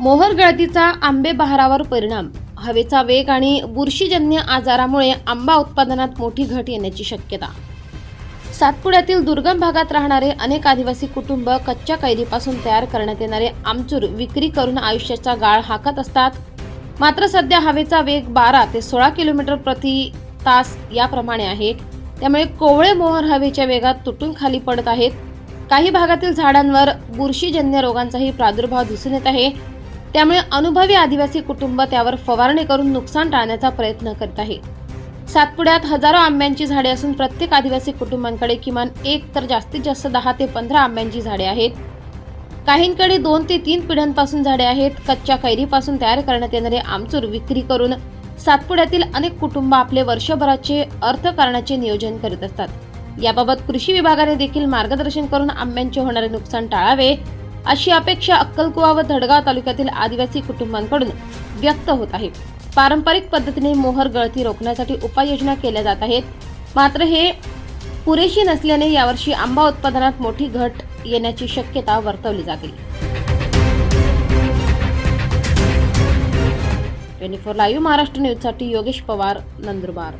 मोहर गळतीचा आंबे बहारावर परिणाम. हवेचा वेग आणि बुरशीजन्य आजारामुळे आंबा उत्पादनात मोठी घट येण्याची शक्यता. सातपुड्यातील दुर्गम भागात राहणारे अनेक आदिवासी कुटुंब कच्च्या कैरीपासून तयार करण्यात येणारे आमचूर विक्री करून आयुष्याचा गाळ हाकत असतात. मात्र सध्या हवेचा वेग बारा ते सोळा किलोमीटर प्रति तास याप्रमाणे आहे. त्यामुळे कोवळे मोहर हवेच्या वेगात तुटून खाली पडत आहेत. काही भागातील झाडांवर बुरशीजन्य रोगांचाही प्रादुर्भाव दिसून येत आहे. त्यामुळे अनुभवी आदिवासी कुटुंब त्यावर फवारणी करून नुकसान टाळण्याचा प्रयत्न करत आहे. सातपुड्यात हजारो आंब्यांची झाडे असून प्रत्येक आदिवासी कुटुंबांकडे किमान एक तर जास्तीत जास्त दहा ते पंधरा आंब्यांची झाडे आहेत. काहींकडे दोन ते तीन पिढ्यांपासून झाडे आहेत. कच्च्या कैरीपासून तयार करण्यात येणारे आमचूर विक्री करून सातपुड्यातील अनेक कुटुंब आपले वर्षभराचे अर्थकारणाचे नियोजन करीत असतात. याबाबत कृषी विभागाने देखील मार्गदर्शन करून आंब्यांचे होणारे नुकसान टाळावे. अशी अपेक्षा अक्कलकुवा व धडगाव तालुक्यातील आदिवासी कुटुंबांकडून व्यक्त होत आहे. पारंपरिक पद्धतीने मोहर गळती रोखण्यासाठी उपाययोजना केल्या जात आहेत. मात्र हे पुरेशी नसल्याने यावर्षी आंबा उत्पादनात मोठी घट येण्याची शक्यता वर्तवली जाते. ट्वेंटी फोर लाईव्ह महाराष्ट्र न्यूजसाठी योगेश पवार नंदुरबार.